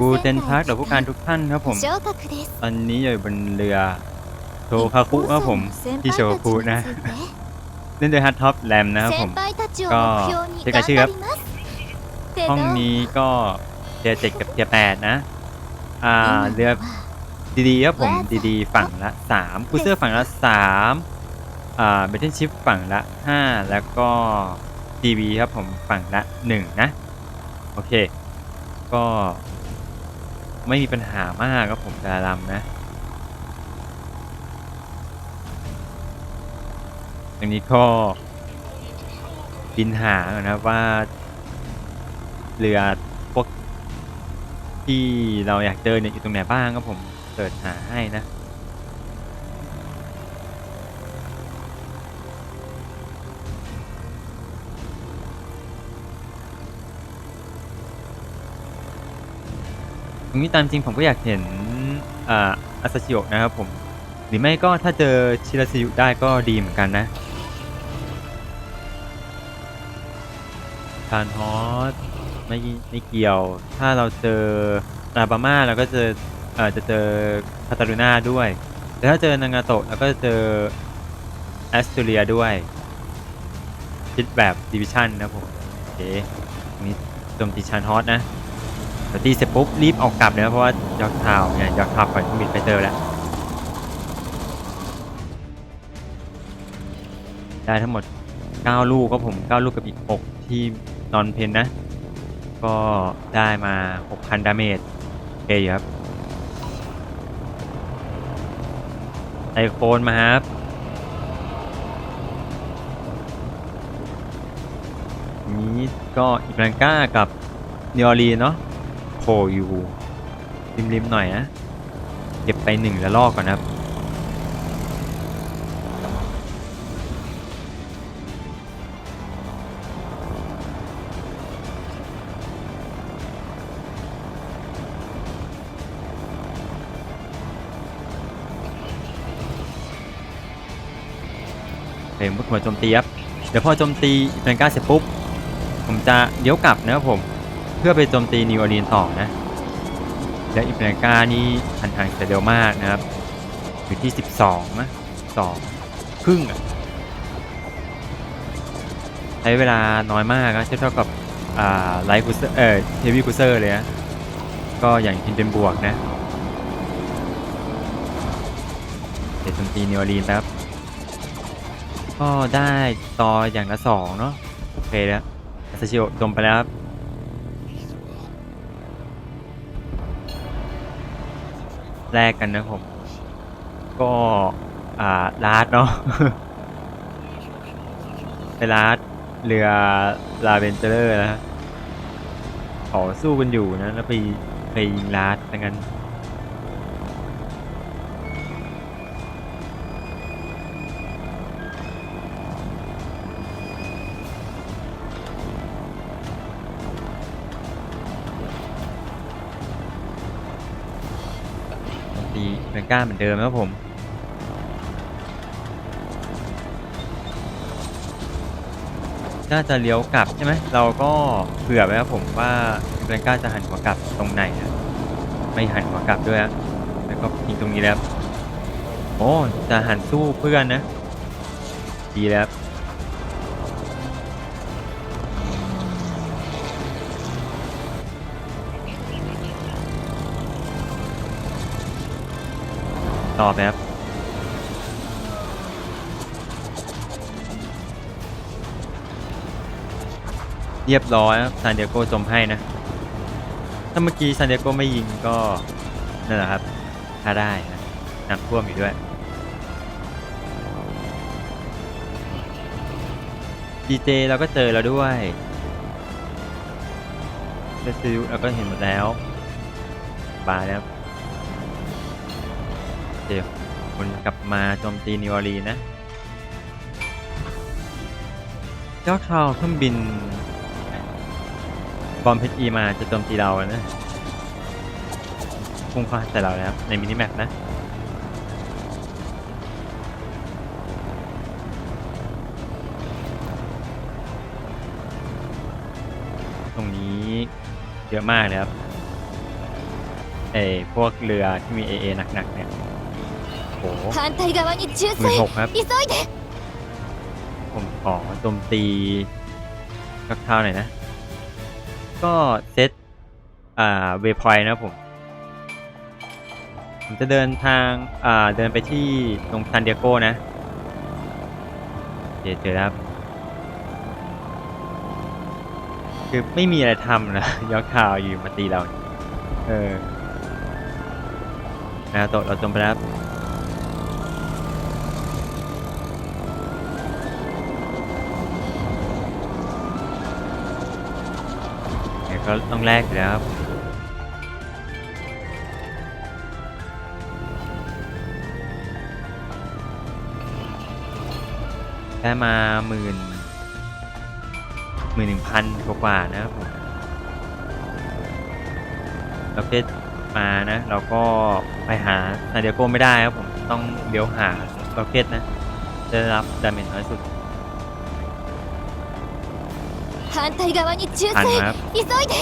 กูเจนพักหรือผู้การทุกท่านครับผม ตอนนี้อยู่บนเรือโชคาคุครับผมที่โชวคุนะเล่นโดยฮัตท็อปแลมนะครับผม ก็เช็คชื่อครับ ห้องนี้ก็เทียเจ็ดกับเทียแปดนะ อ่าเรือดีๆครับผมดีๆฝั่งละสามคูเซอร์ฝั่งละสามอ่าเบทเทนชิพฝั่งละห้าแล้วก็ทีวีครับผมฝั่งละหนึ่งนะ โอเค ก็ไม่มีปัญหามากครับผมแต่ละลำนะอันนี้ก็บินหาก่อนนะครับว่าเรือพวกที่เราอยากเจอเนี่ยอยู่ตรงไหนบ้างครับผมเสิร์ชหาให้นะ ตรงนี้ตามจริงผมก็อยากเห็นอ่าอาซาชิโอนะครับผม หรือไม่ก็ถ้าเจอชิราซิยุได้ก็ดีเหมือนกันนะทานฮอสไม่ไม่เกี่ยว ถ้าเราเจออาบาม่าเราก็เจอเออจะเจอคาตาลูน่าด้วย แต่ถ้าเจอนางาโตะเราก็จะเจอแอสตูเรียด้วยคิดแบบดิวิชั่นนะผมโอเคตรงนี้โจมตีชานฮอสนะ ดี๋ยวตีเสร็จปุ๊บรีบออกกลับเลยนะเพราะว่ายอกทาวเนี่ยยอกทาวน์ปล่อยเครื่องบินไปเจอแล้ว ได้ทั้งหมด 9 ลูกก็ผม 9 ลูกกับอีก 6 ที่นอนเพนนะ ก็ได้มา 6,000 ดาเมจโอเคอครับไอโฟนมาครับนี้ก็อีกแรงก้ากับเนอรีเนาะ โผล่อยู่ริมๆหน่อยนะเก็บไปหนึ่งแล้วลอกก่อนนะครับเพลงพุทธหัวโจมตีครับ เดี๋ยวพอโจมตีแรงก้าเสร็จปุ๊บ ผมจะเลี้ยวกลับนะครับผม พื่อไปโจมตีนิวออรีนต่อนะ และอิมแรงก้านี่หันทางจะเร็วมากนะครับ อยู่ที่ 12นะ2ครึ่งอะใช้เวลาน้อยมากนะเทียบเท่ากับไลท์คูเซอร์เอ่อเฮฟวี่คูเซอร์เลยนะ ก็อย่างฮินเดนบวกนะเดี๋ยวโจมตีนิวออรีนส์นครับ ก็ได้ต่ออย่างละสองเนาะโอเคแล้วอาซาชิโอะจมไปแล้วครับ แรกกันนะผม ก็อ่าลาดเนาะ ไปลาดเรือลาเวนเจอร์นะฮะขอสู้กันอยู่นะ แล้วไปไปยิงลาดดังนั้น ก้าเหมือนเดิมครับผมน่าจะเลี้ยวกลับใช่ไหมเราก็เผื่อไว้ครับผมว่าเบลก้าจะหันหัวกลับตรงไหนนะไม่หันหัวกลับด้วยนะแล้วก็ยิงตรงนี้แล้วโอ้จะหันสู้เพื่อนนะ ดีแล้ว ต่อไปครับเรียบร้อยครับซานเดียโกจมให้นะ ถ้าเมื่อกี้ซานเดียโกไม่ยิงก็นั่นแหละครับถ้าได้นะน้ำท่วมอยู่ด้วย ดีเจเราก็เจอแล้วด้วยเดซิลเราก็เห็นหมดแล้ว บาแล้ว นกลับมาโจมตีนิวออร์ลีนะ เจ้าทาวเครื่องบิน บอมเพชรอีมาจะโจมตีเราอะนะพุ่งเข้าใส่เราแล้วในมินิแมปนะตรงนี้เยอะมากเลยครับไอ้พวกเรือที่มี AA หนักๆเนี่ย โอ้โห 反対側に注 หมื่น 水 หกครับ 急いで ผมขอโจมตีคร่าวๆหน่อยนะ ก็เซตอ่าเวพอยต์นะครับผม ผมจะเดินทางอ่าเดินไปที่ตรงซานเดียโกนะเดี๋ยวเจอแล้วครับ คือไม่มีอะไรทำนะ ยอกข่าวอยู่มาตีเราเนี่ยเออนาโตะเราจมไปแล้ว ก็ต้องแลกอยู่แล้วครับได้มาหมื่นหมื่นหนึ่งพันกว่าๆนะครับผมเราเพมานะ เราก็ไปหานาเดียโกไม่ได้ครับผม ต้องเลี้ยวหาเรเพชรนะจะรับดาเมจน้อยสุด 反対側に注 ทัน 水 ครับ 急いで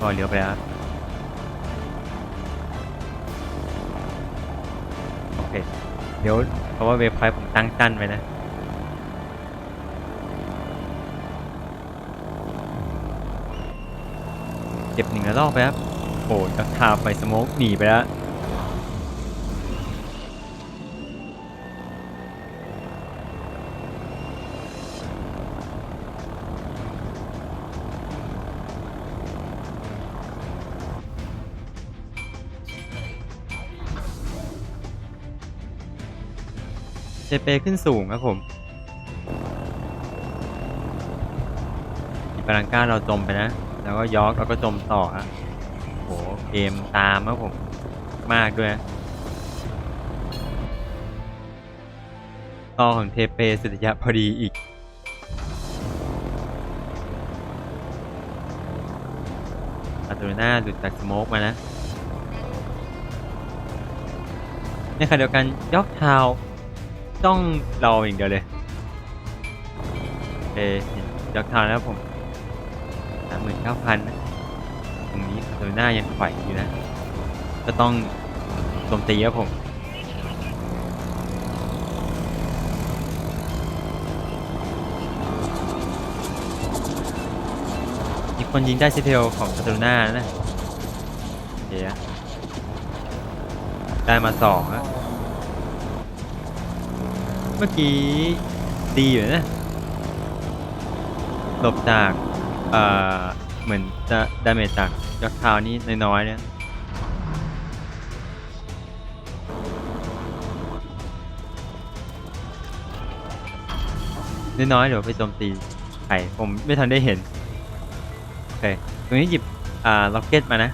ก็เลี้ยวไปแล้วครับโอเค เดี๋ยวเพราะว่าเว็บไซต์ผมตั้งกั้นไว้นะ เก็บหนึ่งแล้วลอกไปครับ โอ้จักทาไปสโมกหนีไปแล้ว เจเปขึ้นสูงครับผมอีปารังก้าเราจมไปนะ แล้วก็ยอกเราก็จมต่ออะโหเกมตามครับผม มากด้วย ต่อของเทเปสุดยะพอดีอีกอัตโนนาหลุดจากสโมกมานะ ในขณะเดียวกันยอกทาว ต้องเราอย่างเดียวเลยโอเคเห็นยอกทาวน์แล้วผมสามหมื่นเก้าพันตรงนี้อัตโนนายังไหวอยู่นะ ก็ต้องโจมตีครับผมมีคนยิงได้ซิเทลของคาตาลูน่านะโอเคอะได้มาสองอะ เมื่อกี้ดีอยู่นะหลบจากเอ่อเหมือนจะดาเมจจากยอดทาวนี่น้อยๆเนี่ยน้อยๆเดี๋ยวไปโจมตีไข่ผมไม่ทันได้เห็นโอเคตรงนี้หยิบอ่าล็อกเก็ตมานะ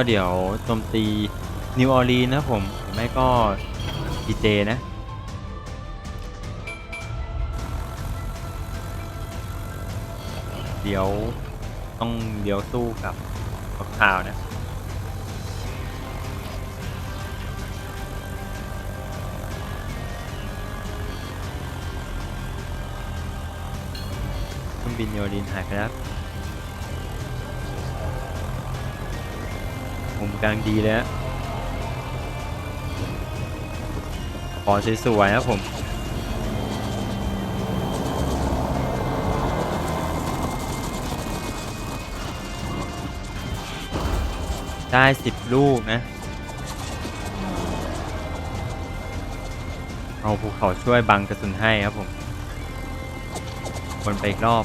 ก็เดี๋ยวโจมตีนิวออร์ลีนะผมหรือไม่ก็ดีเจนะเดี๋ยวต้องเดี๋ยวสู้กับข่าวนะเครื่องบินโยลินหายไปแล้ว มุมกลางดีเลยฮะขอสวยๆครับผมได้สิบลูกนะ เอาภูเขาช่วยบังกระสุนให้ครับผมวนไปอีกรอบ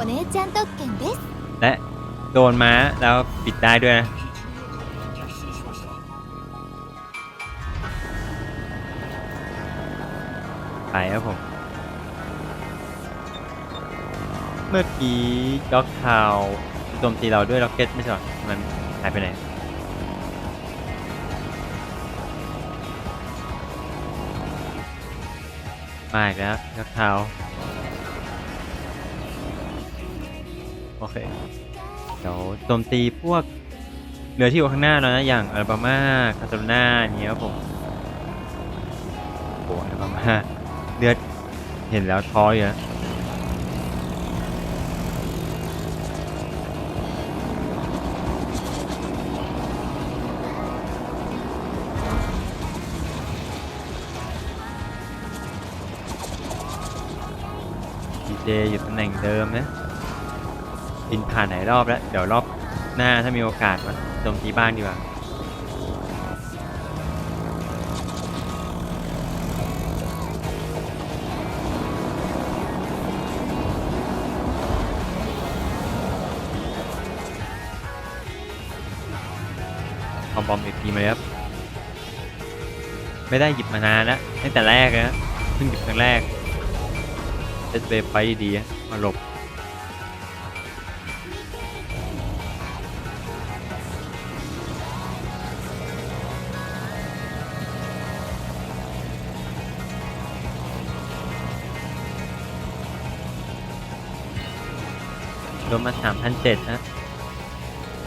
お姉ちゃん特権です และโดนม้าแล้วปิดได้ด้วยนะ ไปครับผม เมื่อกี้ด็อกทาวโจมตีเราด้วยล็อกเก็ตไม่ใช่หรอ มันหายไปไหน มาอีกแล้วด็อกทาว โอเค เดี๋ยวโจมตีพวกเหนือที่อยู่ข้างหน้าเรานะอย่างอัลบามาคาตาลนาอย่างเงี้ยครับผมโอ้อัลบามาเลือดเห็นแล้วท้ออยู่นะดีเจอยู่ตำแหน่งเดิมนะ บินผ่านหลายรอบแล้ว เดี๋ยวรอบหน้าถ้ามีโอกาสมาโจมตีบ้านดีกว่าเอาบอมอีกทีมาเลยครับไม่ได้หยิบมานานแล้วตั้งแต่แรกนะเพิ่งหยิบครั้งแรกเซตเวฟไฟดีมาหลบ รวมมาสามพันเจ็ดนะ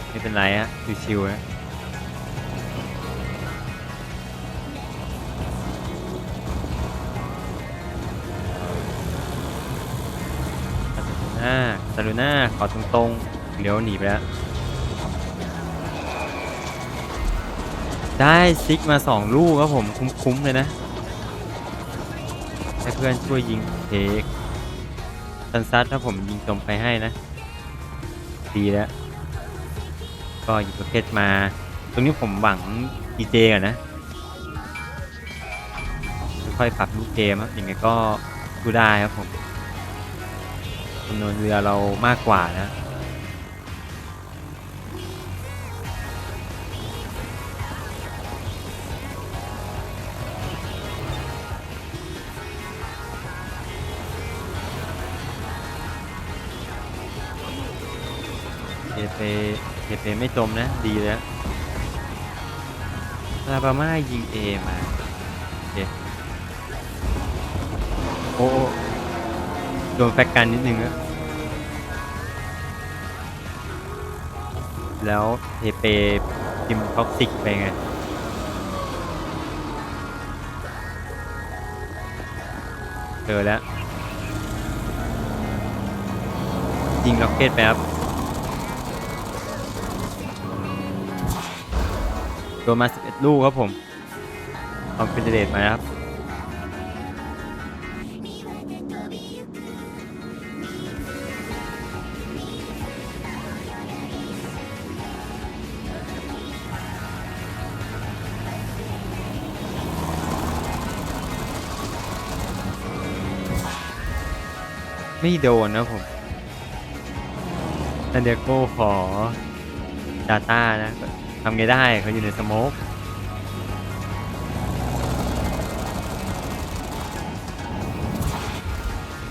ไม่เป็นไรอะชิวๆนะคาลูน่าคาลูน่าขอตรงๆเลี้ยวหนีไปแล้ว ได้ซิกมาสองลูกครับผมคุ้มๆเลยนะให้เพื่อนช่วยยิงเทคซันซัดถ้าผมยิงจมไปให้นะ ดีแล้ว ก็หยิบประเภทมา ตรงนี้ผมหวังดีเจก่อนนะค่อยปรับลูกเกมครับยังไงก็สู้ได้ครับผมจำนวนเรือเรามากกว่านะ เอเปเอเปไม่จมนะ ดีแล้วลาบาม่ายิงเอมาโอเคโอ้โดนแฟกกันนิดนึงแล้วแล้วเอเปจิมท็อกซิกไปไงเจอแล้วยิงล็อกเก็ตไปครับ โดนมา 11 ลูกครับผมคอมเพนเดตมาครับไม่โดนนะผมซันเดียโกขอ Data นะ ทำไงได้เขาอยู่ในสโมก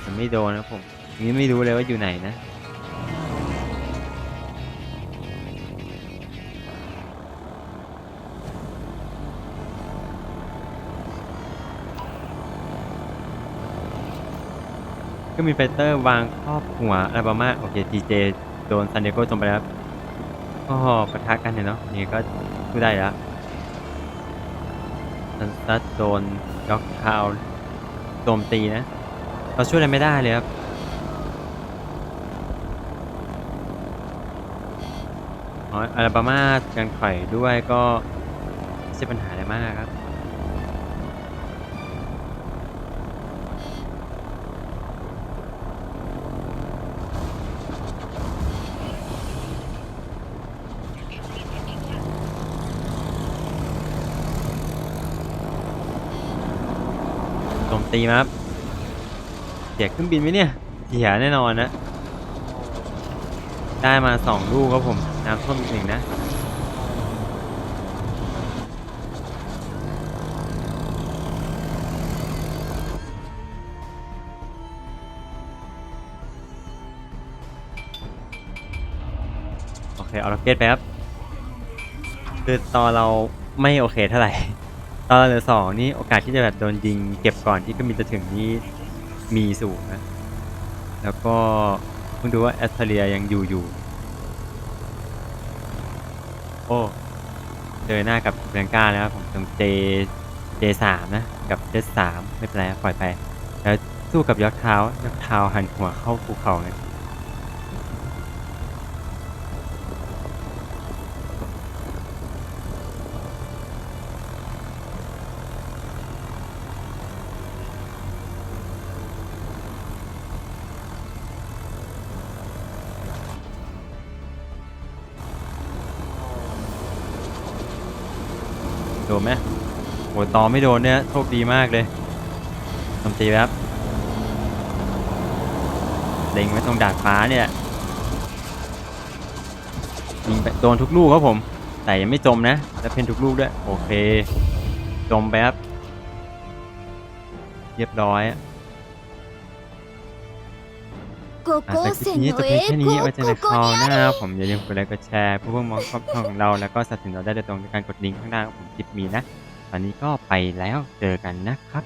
มันไม่โดนนะผมนี่ไม่รู้เลยว่าอยู่ไหนนะก็มีไฟเตอร์วางครอบหัวอัลบามาโอเคทีเจโดนซันเดโกจมไปแล้ว ก็ปะทะกันเนี่ยเนาะนี่ก็สู้ได้แล้วซันซัสโดนด็อกทาวโจมตีนะ เราช่วยอะไรไม่ได้เลยครับอ๋ออัลบามาการไข่ด้วยก็ไม่ใช่ปัญหาอะไรมากครับ ตีมาครับเสียเครื่องบินไหมเนี่ยเสียแน่นอนนะ ได้มาสองลูกครับผม น้ำท่วมอีกหนึ่งนะโอเคเอาล็อกเก็ตไปครับคือตอนเราไม่โอเคเท่าไหร่ ตอนเหลือสองนี่โอกาสที่จะแบบโดนยิงเก็บก่อนที่เครื่องบินจะถึงนี่มีสูงนะ แล้วก็เพิ่งดูว่าแอสเทเรียยังอยู่อยู่ โอ้เจอหน้ากับเบียงก้าแล้วครับผมตรงเจเจสามนะ กับเจสามไม่เป็นไรปล่อยไป แล้วสู้กับยอดเท้ายอดเท้าหันหัวเข้าภูเขาเลย ดนไหมโหตอไม่โดนเนี่ยโชคดีมากเลยทำตีครับเล็งไว้ตรงดาดฟ้าเนี่ยยิงไปโดนทุกลูกครับผม แต่ยังไม่จมนะ แล้วเพนทุกลูกด้วย โอเค จมไปครับ เรียบร้อย อะแต่คลินี้จะเป็นแค่นี้ไว้เจอกันครหน้าครับผมอย่าลืมกดไลค์กดแชร์เพื่อเพื่มองครอบคของเราแล้วก็สนับสนุนเราได้โดยตรงด้วยการกดลิงก์ข้างล่างของผมคลิปมีนะ ตอนนี้ก็ไปแล้วเจอกันนะครับ